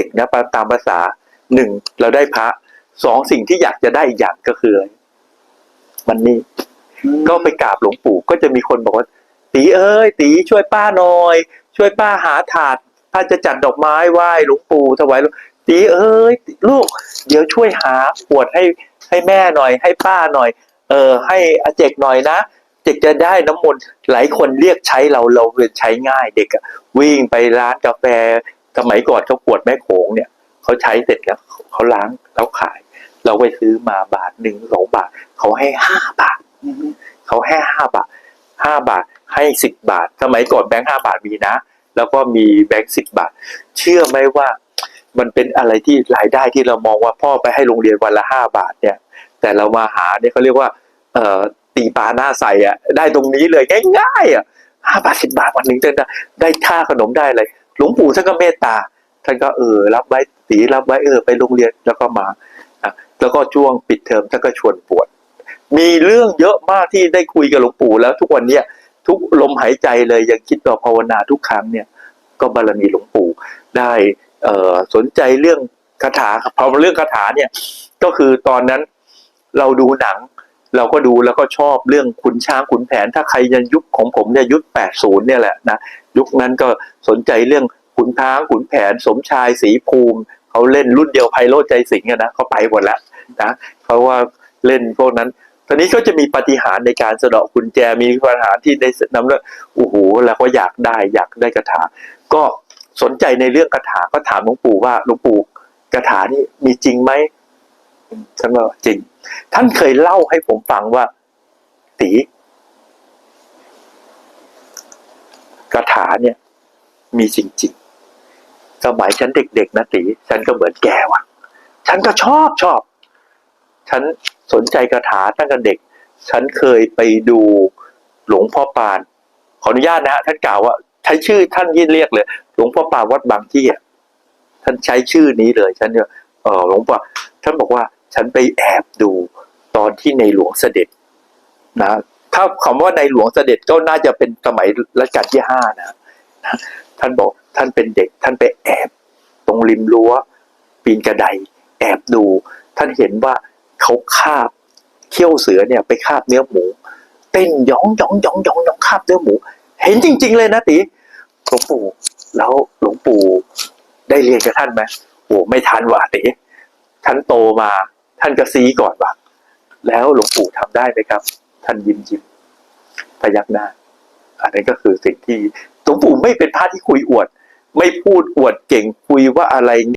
ด็กนะตามภาษาหนึ่งเราได้พระสองสิ่งที่อยากจะได้อีกอย่างก็คืออะไรมันนี่ก็ไปกราบหลวงปู่ก็จะมีคนบอกว่าตีเอ้ยตีช่วยป้าหน่อย ช่วยป้าหาถาดป้าจะจัดดอกไม้ไหว้หลวงปู่ถวายหลวงตีเอ้ยลูก เดี๋ยวช่วยหาขวดให้ให้แม่หน่อย ให้ป้าหน่อย เออ ให้อาเจกหน่อยนะเจกจะได้น้ำมนต์หลายคนเรียกใช้เราเราเลยใช้ง่ายเด็กอะวิ่งไปร้านกาแฟ สมัยก่อนเขาขวดแม่โขงเนี่ยเขาใช้เสร็จแล้วเขาล้างแล้วขาย เราไปซื้อมาบาทหนึ่งสองบาทเขาให้ห้าบาทเขาให้ห้าบาทห้าบาทให้สิบบาท สมัยก่อนแบงค์ห้าบาทมีนะ แล้วก็มีแบงค์สิบบาท เชื่อไหมว่ามันเป็นอะไรที่รายได้ที่เรามองว่าพ่อไปให้โรงเรียนวันละห้าบาทเนี่ย แต่เรามาหาเนี่ยเขาเรียกว่า เอ่อตีปลาหน้าใสอะ ได้ตรงนี้เลยง่ายๆอะห้าบาทสิบบาทวันหนึ่งได้ได้ค่าขนมได้เลย หลวงปู่ท่านก็เมตตา ท่านก็เออรับไว้ตีรับไว้เออไปโรงเรียนแล้วก็มาแล้วก็ช่วงปิดเทอมท่านก็ชวนปวด มีเรื่องเยอะมากที่ได้คุยกับหลวงปู่แล้วทุกวันเนี้ยทุกลมหายใจเลยยังคิดต่อภาวนาทุกครั้งเนี่ยก็บารมีหลวงปู่ได้เออสนใจเรื่องคาถาพอเรื่องคาถาเนี่ยก็คือตอนนั้นเราดูหนัง เราก็ดูแล้วก็ชอบเรื่องขุนช้างขุนแผนถ้าใครยังยุคของผมเนี่ยยุค80เนี่ยแหละนะ ยุคนั้นก็สนใจเรื่องขุนช้างขุนแผนสมชายศรีภูมิเขาเล่นรุ่นเดียวไพโรจใจสิงห์อะนะเขาไปหมดแล้วนะเพราะว่าเล่นพวกนั้นตอนนี้ก็จะมีปฏิหารในการสะเดาะกุญแจมีปฏิหารที่ได้นำเรื่องโอ้โหแล้วก็อยากได้อยากได้คาถา ก็สนใจในเรื่องคาถาก็ถามหลวงปู่ว่าหลวงปู่คาถานี่มีจริงไหมท่านว่าจริง ท่านเคยเล่าให้ผมฟังว่าตีคาถาเนี่ย มีจริงๆ สมัยฉันเด็กๆนะตีฉันก็เหมือนแกว่ะ ฉันก็ชอบชอบ ฉันสนใจคาถาตั้งแต่เด็ก ฉันเคยไปดูหลวงพ่อปาน ขออนุญาตนะฮะท่านกล่าวว่า ใช้ชื่อท่านยิ่งเรียกเลย หลวงพ่อปานวัดบางที่อะท่านใช้ชื่อนี้เลย ฉันเนี่ยเออหลวงพ่อท่านบอกว่าฉันไปแอบดูตอนที่ในหลวงเสด็จนะถ้าคำว่าในหลวงเสด็จก็น่าจะเป็นสมัยรัชกาลที่ห้านะานบอกท่านเป็นเด็ก ท่านไปแอบ ตรงริมรั้ว ปีนกระไดแอบดู ท่านเห็นว่าเขาคาบเขี้ยวเสือเนี่ยไปคาบเนื้อหมู เต้นหยองหยองหยองหยองหยองคาบเนื้อหมู เห็นจริง ๆ เลยนะตีหลวงปู่ แล้วหลวงปู่ได้เรียนกับท่านไหมโอ้ไม่ทันว่ะตีท่านโตมา ท่านก็ซีก่อนว่ะแล้วหลวงปู่ทำได้ไหมครับ ท่านยิ้มยิ้มพยักหน้าอันนี้ก็คือสิ่งที่ หลวงปู่ไม่เป็นพระที่คุยอวด ไม่พูดอวดเก่งคุยว่าอะไร